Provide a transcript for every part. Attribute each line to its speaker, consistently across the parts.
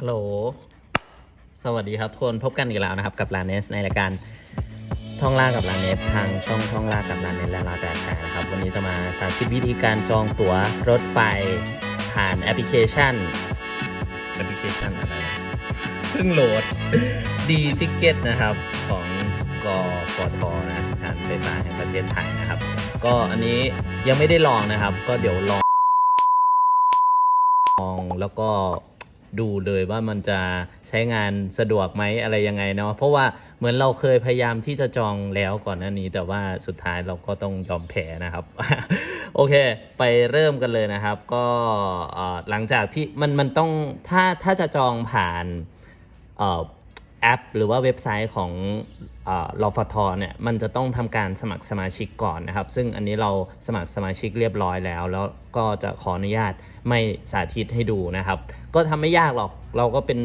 Speaker 1: ฮัลโหล สวัสดีครับทุกคนพบกันอีกแล้วนะครับกับลาเนสในรายการท่องล่ากับลาเนสทางช่องท่องล่ากับลาเนสและลาแต่แต่นะครับ วันนี้จะมาสาธิตวิธีการจองตั๋วรถไฟผ่านแอปพลิเคชัน แอปพลิเคชันอะไรนะเพิ่งโหลดดีทิเก็ตนะครับของกกทนะการไฟฟ้าแห่งประเทศไทยนะครับ ก็อันนี้ยังไม่ได้ลองนะครับ ก็เดี๋ยวลองลองแล้วก็ ดูเลยว่ามันจะใช้งานสะดวกไหมอะไรยังไงเนาะเพราะว่าเหมือนเราเคยพยายามที่จะจองแล้วก่อนหน้านี้ แต่ว่าสุดท้ายเราก็ต้องยอมแพ้นะครับ โอเค ไปเริ่มกันเลยนะครับ ก็หลังจากที่มันมันต้องถ้าถ้าจะจองผ่านเแอป หรือว่าเว็บไซต์ของเออรฟทเนี่ยมันจะต้องทำการสมัครสมาชิกก่อนนะครับ ซึ่งอันนี้เราสมัครสมาชิกเรียบร้อยแล้ว แล้วก็จะขออนุญาตไม่สาธิตให้ดูนะครับ ก็ทำไม่ยากหรอกเราก็เป็น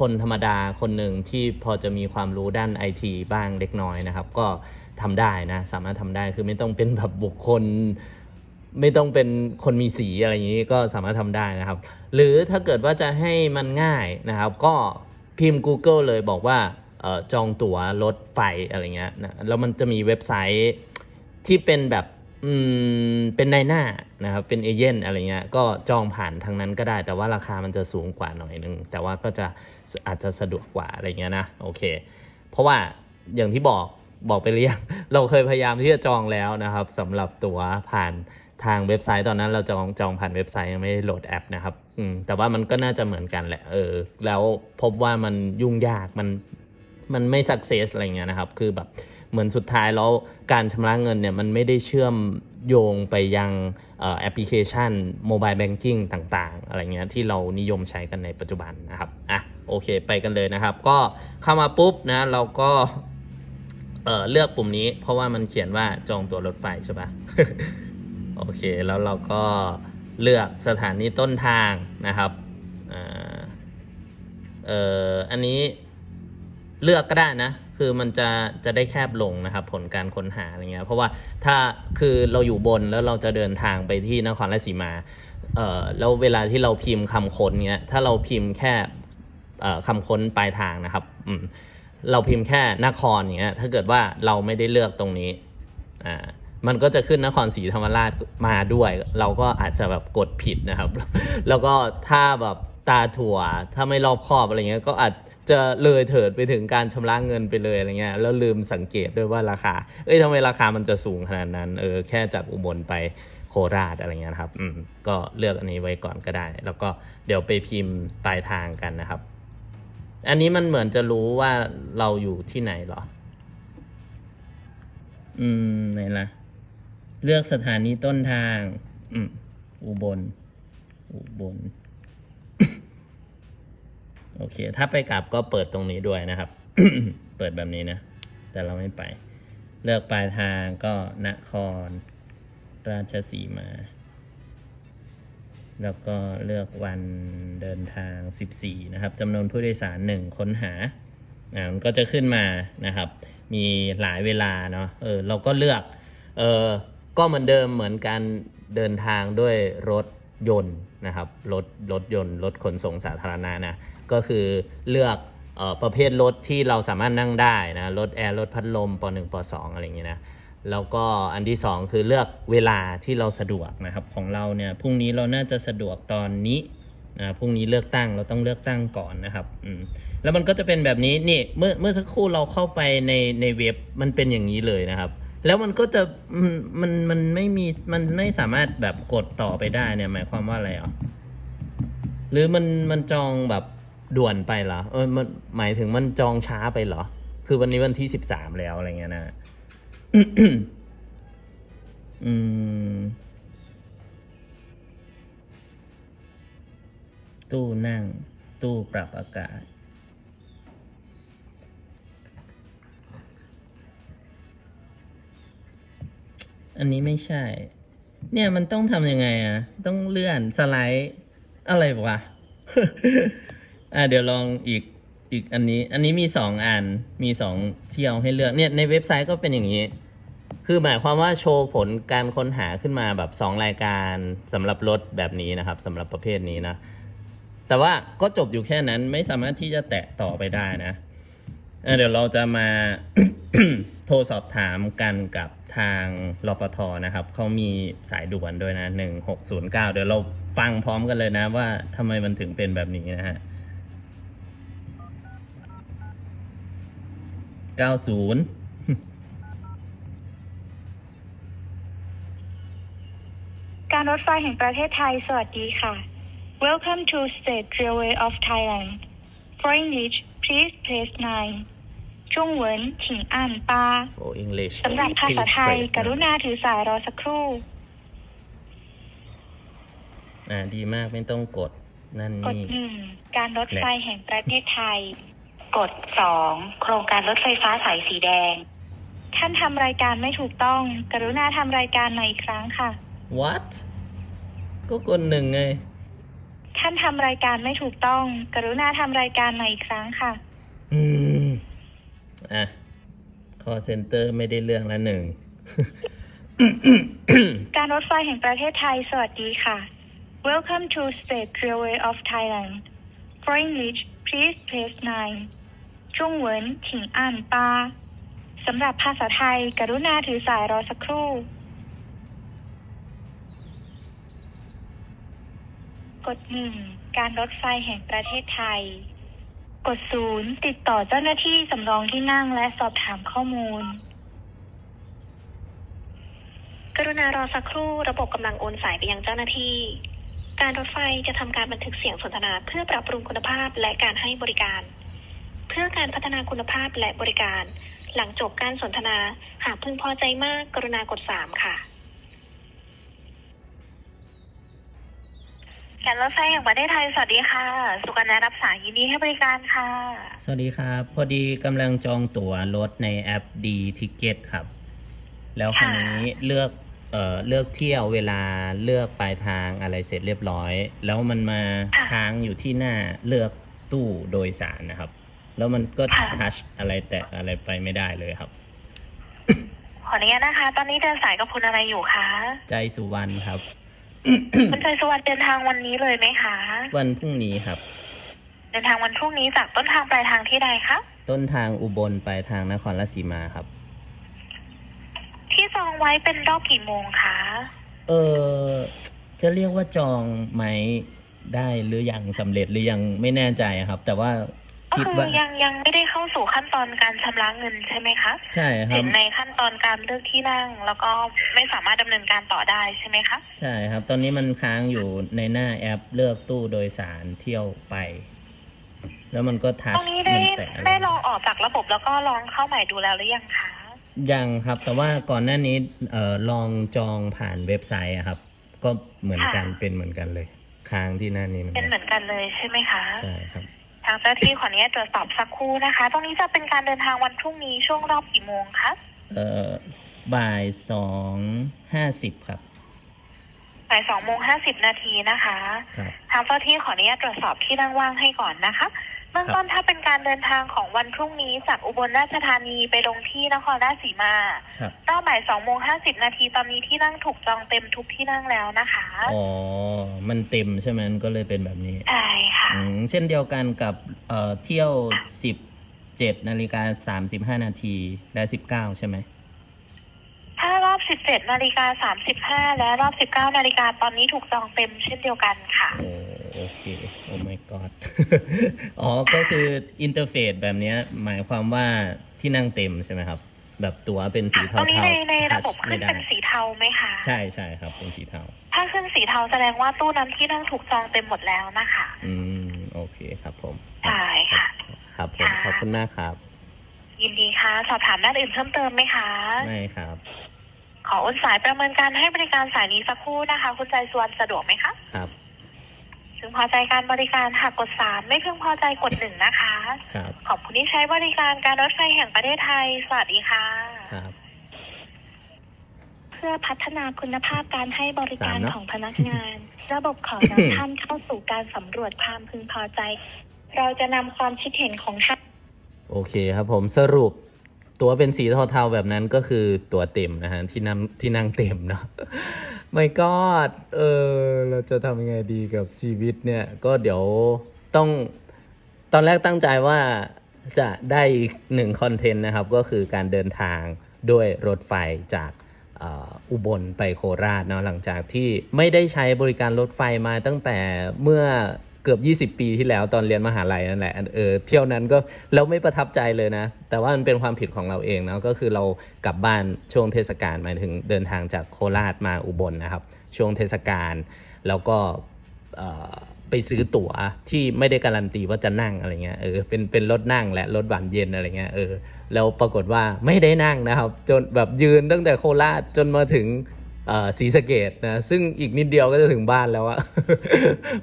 Speaker 1: คนธรรมดาคนหนึ่งที่พอจะมีความรู้ด้านไอทีบ้างเล็กน้อยนะครับ ก็ทำได้นะ สามารถทำได้คือไม่ต้องเป็นแบบบุคคลไม่ต้องเป็นคนมีสีอะไรอย่างนี้ก็สามารถทำได้นะครับ หรือถ้าเกิดว่าจะให้มันง่ายนะครับ ก็ พิมพ์ Google เลยบอกว่าออจองตั๋วรถไฟอะไรเงี้ยนะแล้วมันจะมีเว็บไซต์ที่เป็นแบบอืมเป็นในหน้านะครับเป็นเอเย่นอะไรเงี้ยก็จองผ่านทางนั้นก็ได้ แต่ว่าราคามันจะสูงกว่าหน่อยนึง แต่ว่าก็จะอาจจะสะดวกกว่าอะไรเงี้ยนะโอเค เพราะว่าอย่างที่บอกบอกไปเรียงเราเคยพยายามที่จะจองแล้วนะครับสำหรับตั๋วผ่าน ทางเว็บไซต์ตอนนั้นเราจองจองผ่านเว็บไซต์ยังไม่ได้โหลดแอปนะครับ อืมแต่ว่ามันก็น่าจะเหมือนกันแหละ เออ แล้วพบว่ามันยุ่งยากมันมันไม่สักเซสอะไรเงี้ยนะครับ คือแบบเหมือนสุดท้ายแล้วการชำระเงินเนี่ยมันไม่ได้เชื่อมโยงไปยังออแอปพลิเคชันโมบายแบงกิ้งต่างๆ อะไรเงี้ยที่เรานิยมใช้กันในปัจจุบันนะครับอะโอเคไปกันเลยนะครับ ก็เข้ามาปุ๊บนะเราก็เออเลือกปุ่มนี้ เพราะว่ามันเขียนว่าจองตั๋วรถไฟใช่ปะ โอเค แล้วเราก็เลือกสถานีต้นทางนะครับเอ่ออันนี้เลือกก็ได้นะ คือมันจะจะได้แคบลงนะครับ ผลการค้นหาอะไรเงี้ย เพราะว่าถ้าคือเราอยู่บนแล้วเราจะเดินทางไปที่นครราชสีมา เอ่อแล้วเวลาที่เราพิมพ์คำค้นเงี้ย ถ้าเราพิมพ์แค่เอ่อคำค้นปลายทางนะครับ อืมเราพิมพ์แค่นครเงี้ย ถ้าเกิดว่าเราไม่ได้เลือกตรงนี้ อ่า มันก็จะขึ้นนครศรีธรรมราชมาด้วย เราก็อาจจะแบบกดผิดนะครับ แล้วก็ถ้าแบบตาถั่วถ้าไม่รอบคอบอะไรเงี้ยก็อาจจะเลยเถิดไปถึงการชำระเงินไปเลยอะไรเงี้ยแล้วลืมสังเกตด้วยว่าราคา เอ้ยทำไมราคามันจะสูงขนาดนั้นเออแค่จากอุบลไปโคราชอะไรเงี้ยครับอืมก็เลือกอันนี้ไว้ก่อนก็ได้ แล้วก็เดี๋ยวไปพิมพ์ปลายทางกันนะครับ อันนี้มันเหมือนจะรู้ว่าเราอยู่ที่ไหนหรอ อืมไหนล่ะ เลือกสถานีต้นทางอุบล อุบล โอเค ถ้าไปกลับก็เปิดตรงนี้ด้วยนะครับ เปิดแบบนี้นะ แต่เราไม่ไป เลือกปลายทางก็นคร ราชสีมา แล้วก็เลือกวันเดินทาง 14 นะครับจำนวนผู้โดยสาร1ค้นหาอ่ามันก็จะขึ้นมานะครับ มีหลายเวลาเนาะ เออ เราก็เลือก เออ ก็เหมือนเดิมเหมือนการเดินทางด้วยรถยนต์นะครับรถรถยนต์รถขนส่งสาธารณะนะก็คือเลือกออประเภทรถที่เราสามารถนั่งได้นะรถแอร์รถพัดลมป .1 ป .2 อะไรอย่างเงี้ยนะแล้วก็อันที่สองคือเลือกเวลาที่เราสะดวกนะครับของเราเนี่ยพรุ่งนี้เราน่าจะสะดวกตอนนี้นะพรุ่งนี้เลือกตั้งเราต้องเลือกตั้งก่อนนะครับอืมแล้วมันก็จะเป็นแบบนี้นี่เมื่อเมื่อสักครู่เราเข้าไปในในเว็บมันเป็นอย่างนี้เลยนะครับ แล้วมันก็จะมันมันมันไม่มีมันไม่สามารถแบบกดต่อไปได้เนี่ย หมายความว่าอะไรอะหรือมันมันจองแบบด่วนไปเหรอเออมันหมายถึงมันจองช้าไปเหรอ คือวันนี้วันที่สิบสามแล้วอะไรเงี้ยนะอืม ตู้นั่ง ตู้ปรับอากาศ อันนี้ไม่ใช่ เนี่ยมันต้องทำยังไงอะ ต้องเลื่อนสไลด์อะไรวะ อะเดี๋ยวลองอีกอีกอันนี้ อันนี้มีสองอัน มีสองเที่ยวให้เลือก เนี่ยในเว็บไซต์ก็เป็นอย่างนี้ คือหมายความว่าโชว์ผลการค้นหาขึ้นมาแบบสองรายการสำหรับรถแบบนี้นะครับสำหรับประเภทนี้นะ แต่ว่าก็จบอยู่แค่นั้นไม่สามารถที่จะแตะต่อไปได้นะเเดี๋ยวเราจะมา โทรสอบถามกันกับทางรฟทนะครับ เขามีสายด่วนด้วยนะ 1609 เดี๋ยวเราฟังพร้อมกันเลยนะว่าทำไมมันถึงเป็นแบบนี้นะฮะ 90
Speaker 2: การรถไฟแห่งประเทศไทย สวัสดีค่ะ Welcome to State Railway of Thailand For English please press 9 ช่วงเหวินถิงอ่านปา
Speaker 1: for English
Speaker 2: สำหรับภาษาไทย
Speaker 1: Please press
Speaker 2: กรุณาถือสายรอสักครู่
Speaker 1: อ่าดีมากไม่ต้องกดนั่น
Speaker 2: กด
Speaker 1: นี่
Speaker 2: หนึ่งการรถไฟแห่งประเทศไทย กดสองโครงการรถไฟฟ้าสายสีแดง ท่านทำรายการไม่ถูกต้อง กรุณาทำรายการใหม่อีกครั้งค่ะ
Speaker 1: what ก็กดหนึ่งไง
Speaker 2: ท่านทำรายการไม่ถูกต้อง กรุณาทำรายการใหม่อีกครั้งค่ะ
Speaker 1: อืม อะ call center ไม่ได้เรื่องละหนึ่ง
Speaker 2: การรถไฟแห่งประเทศไทย สวัสดีค่ะ Welcome to State Railway of Thailand For English please press 9ช่วงเหวินถิงอ่านปาสำหรับภาษาไทย กรุณาถือสายรอสักครู่ กดหนึ่งการรถไฟแห่งประเทศไทย กดศูนย์ติดต่อเจ้าหน้าที่สำรองที่นั่งและสอบถามข้อมูล
Speaker 3: กรุณารอสักครู่ระบบกำลังโอนสายไปยังเจ้าหน้าที่ การรถไฟจะทำการบันทึกเสียงสนทนาเพื่อปรับปรุงคุณภาพและการให้บริการ เพื่อการพัฒนาคุณภาพและบริการ หลังจบการสนทนา หากพึงพอใจมากกรุณากด 3 ค่ะ
Speaker 2: การรถไฟแห่งประเทศไทย สวัสดีค่ะ สุกัญญารับสายยินดีให้บริการค่ะ
Speaker 1: สวัสดีครับ พอดีกำลังจองตั๋วรถในแอป D Ticket ครับ แล้วคราวนี้เลือกเอ่อเลือกเที่ยวเวลาเลือกปลายทางอะไรเสร็จเรียบร้อย แล้วมันมา
Speaker 2: ค่ะ
Speaker 1: ค้างอยู่ที่หน้าเลือกตู้โดยสารนะครับ แล้วมันก็
Speaker 2: ค่ะ
Speaker 1: ทัชอะไรแตะอะไรไปไม่ได้เลยครับ
Speaker 2: ขออนุญาตนะคะ ตอนนี้เดินสายกับคุณอะไรอยู่คะ
Speaker 1: ใจสุวรรณครับ
Speaker 2: คุณใจสวัสดิ์เดินทางวันนี้เลยไหมคะ
Speaker 1: วันพรุ่งนี้ครับ
Speaker 2: เดินทางวันพรุ่งนี้จากต้นทางปลายทางที่ใดคะ
Speaker 1: ต้นทางอุบลไปทางนครราชสีมาครับ
Speaker 2: ที่จองไว้เป็นรอบกี่โมงคะ
Speaker 1: เออจะเรียกว่าจองไหมได้หรือยังสำเร็จหรือยังไม่แน่ใจครับ แต่ว่า
Speaker 2: ก็
Speaker 1: คิด
Speaker 2: คือ
Speaker 1: ว่า
Speaker 2: ยังยังไม่ได้เข้าสู่ขั้นตอนการชำระเงินใช่ไหมคะ
Speaker 1: ใช่ครั
Speaker 2: เห็
Speaker 1: บ
Speaker 2: นในขั้นตอนการเลือกที่นั่ง แล้วก็ไม่สามารถดำเนินการต่อได้ใช่ไหมคะ
Speaker 1: ใช่ครับ ตอนนี้มันค้างอยู่ในหน้าแอปเลือกตู้โดยสารเที่ยวไป แล้วมันก็ทั
Speaker 2: ต
Speaker 1: ช
Speaker 2: รงนี้ได้
Speaker 1: มันแตะอะไร
Speaker 2: ได้ลองออกจากระบบแล้วก็ลองเข้าใหม่ดูแล้วหรือยังคะ
Speaker 1: ยังครับ แต่ว่าก่อนหน้านี้เอ่อลองจองผ่านเว็บไซต์อะครับ ก็เหมือนกันเป็นเหมือนกันเลย ค้างที่หน้านี้เหมือน
Speaker 2: เป็น
Speaker 1: กัน
Speaker 2: เหมือนกันเลยใช่ไหมคะ
Speaker 1: ใช่ครับ
Speaker 2: ทางเจ้าหน้าที่ขออนุญาตตรวจสอบสักครู่นะคะ ตรงนี้จะเป็นการเดินทางวันพรุ่งนี้ช่วงรอบกี่โมงคะ
Speaker 1: เอ่อบ่ายสองห้าสิบครับ
Speaker 2: บ่ายสองโมงห้าสิบนาทีนะคะ
Speaker 1: ครับ
Speaker 2: ทางเจ้าหน้าที่ขออนุญาตตรวจสอบที่นั่งว่างให้ก่อนนะคะ เบื้องต้นถ้าเป็นการเดินทางของวันพรุ่งนี้จากอุบลราชธานีไปลงที่นครราชสีมา
Speaker 1: ครับ
Speaker 2: ก็บ่ายสองโมงห้าสิบนาทีตอนนี้ที่นั่งถูกจองเต็มทุกที่นั่งแล้วนะคะ
Speaker 1: อ๋อ มันเต็มใช่ไหมมันก็เลยเป็นแบบนี้
Speaker 2: ใช่ค่ะ
Speaker 1: อืมเช่นเดียวกันกับเอ่อเที่ยวสิบเจ็ดนาฬิกาสามสิบห้านาทีและสิบเก้าใช่ไหม
Speaker 2: ถ้ารอบสิบเจ็ดนาฬิกาสามสิบห้าและรอบสิบเก้านาฬิกาตอนนี้ถูกจองเต็มเช่นเดียวกันค่ะ
Speaker 1: โอ้ โอเค โอ้ my god อ๋อ ก็คืออินเทอร์เฟซแบบเนี้ยหมายความว่าที่นั่งเต็มใช่ไหมครับ แบบตั๋วเป็นสี
Speaker 2: ต
Speaker 1: เทา
Speaker 2: อนนี้
Speaker 1: ๆ
Speaker 2: ในในระบบ
Speaker 1: ทัช
Speaker 2: ขึ้นเป็นสีเทาไหมคะ
Speaker 1: ใช่ใช่ครับ เป็นสีเทา
Speaker 2: ถ้าขึ้นสีเทาแสดงว่าตู้นั้นที่นั่งถูกจองเต็มหมดแล้วนะคะ
Speaker 1: อืม โอเคครับผม
Speaker 2: ใช่ค่ะ
Speaker 1: ครับผม ขอบคุณมากครับ
Speaker 2: ยินดีค่ะ สอบถามด้านอื่นเพิ่มเติมไหมคะ
Speaker 1: ไม่ครับ
Speaker 2: ขอโอนสายประเมินการให้บริการสายนี้สักครู่นะคะ คุณใจสวนสะดวกไหมคะ
Speaker 1: ครับ
Speaker 2: พึงพอใจการบริการหากกดสามไม่พึงพอใจกดหนึ่งนะคะ
Speaker 1: ครับ
Speaker 2: ขอบคุณที่ใช้บริการการรถไฟแห่งประเทศไทย สวัสดีค่ะ
Speaker 1: ครับ
Speaker 2: เพื่อพัฒนาคุณภาพการให้บริการ
Speaker 1: สามเนอะ
Speaker 2: ของพนักงาน ระบบขอนำท่านเข้าสู่การสำรวจความพึงพอใจ เราจะนำความคิดเห็นของท่าน
Speaker 1: โอเคครับผมสรุปตัวเป็นสีเทาๆแบบนั้นก็คือตัวเต็มนะฮะที่นั่งที่นั่งเต็มเนาะ ไม่กอดเออ เราจะทำยังไงดีกับชีวิตเนี่ย ก็เดี๋ยวต้อง ตอนแรกตั้งใจว่าจะได้อีกหนึ่งคอนเทนต์นะครับ ก็คือการเดินทางด้วยรถไฟจากอุบลไปโคราชเนาะหลังจากที่ไม่ได้ใช้บริการรถไฟมาตั้งแต่เมื่อ กือบ 20 ปีที่แล้วตอนเรียนมหาลัยนั่นแหละเออเที่ยวนั้นก็เราไม่ประทับใจเลยนะ แต่ว่ามันเป็นความผิดของเราเองเนาะก็คือเรากลับบ้านช่วงเทศกาลหมายถึงเดินทางจากโคราชมาอุบลนะครับ ช่วงเทศกาลแล้วก็เอ่อไปซื้อตั๋วที่ไม่ได้การันตีว่าจะนั่งอะไรเงี้ยเออเป็นเป็นรถนั่งและรถหวานเย็นอะไรเงี้ยเออแล้วปรากฏว่าไม่ได้นั่งนะครับ จนแบบยืนตั้งแต่โคราชจนมาถึง ศรีสะเกดนะซึ่งอีกนิดเดียวก็จะถึงบ้านแล้วอะ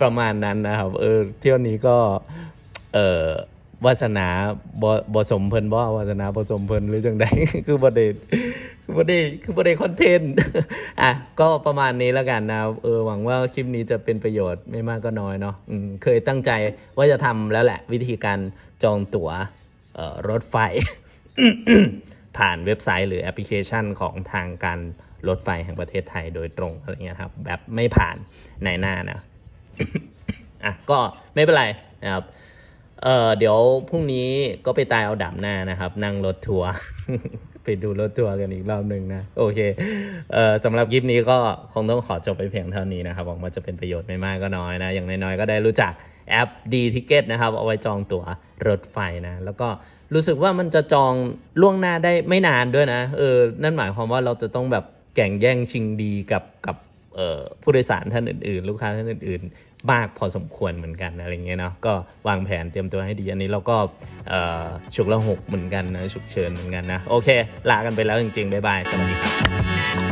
Speaker 1: ประมาณนั้นนะครับเออเที่ยวนี้ก็เออวาสนาบอบสมเพิ่นบ่วาสนาบสมเพิ่นหรือจังใดคือบ่ได้คือบ่ได้คือบ่ได้คอนเทนต์อะก็ประมาณนี้แล้วกันนะเออหวังว่าคลิปนี้จะเป็นประโยชน์ไม่มากก็น้อยเนาะเคยตั้งใจว่าจะทำแล้วแหละ วิธีการจองตั๋วรถไฟ ผ่านเว็บไซต์หรือแอปพลิเคชันของทางการ รถไฟแห่งประเทศไทยโดยตรงอะไรเงี้ยครับแบบไม่ผ่านในหน้านะอะก็ไม่เป็นไรนะครับเอ่อเดี๋ยวพรุ่งนี้ก็ไปตายเอาดับหน้านะครับ นั่งรถทัวร์ไปดูรถทัวร์กันอีกรอบหนึ่งนะ โอเคเอ่อสำหรับคลิปนี้ก็คงต้องขอจบไปเพียงเท่านี้นะครับหวังว่าจะเป็นประโยชน์ไม่มากก็น้อยนะ อย่างน้อยๆก็ได้รู้จักแอป D Ticket นะครับเอาไว้จองตั๋วรถไฟนะ แล้วก็รู้สึกว่ามันจะจองล่วงหน้าได้ไม่นานด้วยนะเออนั่นหมายความว่าเราจะต้องแบบ แข่งแย่งชิงดีกับกับผู้โดยสารท่านอื่นๆ ลูกค้าท่านอื่นๆ มากพอสมควรเหมือนกันอะไรเงี้ยเนาะก็วางแผนเตรียมตัวให้ดี อันนี้เราก็ฉุกละหกเหมือนกันนะฉุกเฉินเหมือนกันนะ โอเค ลากันไปแล้วจริงๆ บ๊ายบาย สวัสดีครับ